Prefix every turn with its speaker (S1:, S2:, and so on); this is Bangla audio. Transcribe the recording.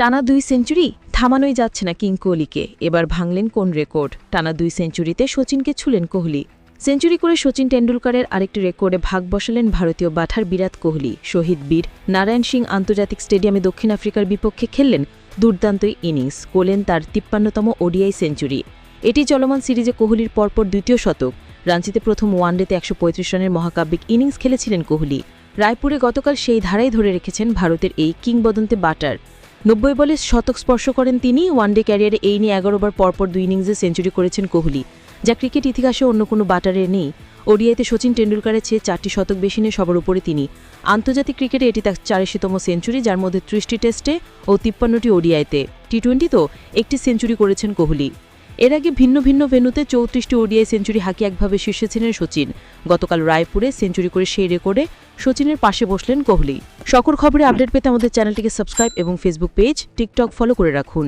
S1: টানা দুই সেঞ্চুরি থামানোই যাচ্ছে না কিং কোহলিকে। এবার ভাঙলেন কোন রেকর্ড? টানা দুই সেঞ্চুরিতে সচিনকে ছুলেন কোহলি। সেঞ্চুরি করে সচিন টেন্ডুলকারের আরেকটি রেকর্ডে ভাগ বসালেন ভারতীয় বাঠার বিরাট কোহলি। শহীদ বীর নারায়ণ সিং আন্তর্জাতিক স্টেডিয়ামে দক্ষিণ আফ্রিকার বিপক্ষে খেললেন দুর্দান্ত ইনিংস, কোলেন তার তিপ্পান্নতম ওডিআই সেঞ্চুরি। এটি চলমান সিরিজে কোহলির পরপর দ্বিতীয় শতক। রাঞ্চিতে প্রথম ওয়ানডেতে একশো পঁয়ত্রিশ রানের মহাকাব্যিক ইনিংস খেলেছিলেন কোহলি। রায়পুরে গতকাল সেই ধারাই ধরে রেখেছেন ভারতের এই কিংবদন্তে বাটার নব্বই বলে শতক স্পর্শ করেন তিনি। ওয়ানডে ক্যারিয়ারে এই নিয়ে এগারোবার পরপর দুই ইনিংসে সেঞ্চুরি করেছেন কোহলি। যা ক্রিকেট ইতিহাসে অন্য কোনো বাটারে নেই। ওডিআইতে সচিন টেন্ডুলকারের চেয়ে চারটি শতক বেশি নিয়ে সবার উপরে তিনি। আন্তর্জাতিক ক্রিকেটে এটি তার চারিশতম সেঞ্চুরি, যার মধ্যে ত্রিশটি টেস্টে ও তিপ্পান্নটি ওডিআইতে। টি টোয়েন্টিতেও একটি সেঞ্চুরি করেছেন কোহলি। এর আগে ভিন্ন ভিন্ন ভেন্যুতে চৌত্রিশটি ওডিআই সেঞ্চুরি হাঁকি একভাবে শীর্ষে ছিলেন সচিন। গতকাল রায়পুরে সেঞ্চুরি করে সেই রেকর্ডে সচিনের পাশে বসলেন কোহলি। সকল খবরে আপডেট পেতে আমাদের চ্যানেলটিকে সাবস্ক্রাইব এবং ফেসবুক পেজ, টিকটক ফলো করে রাখুন।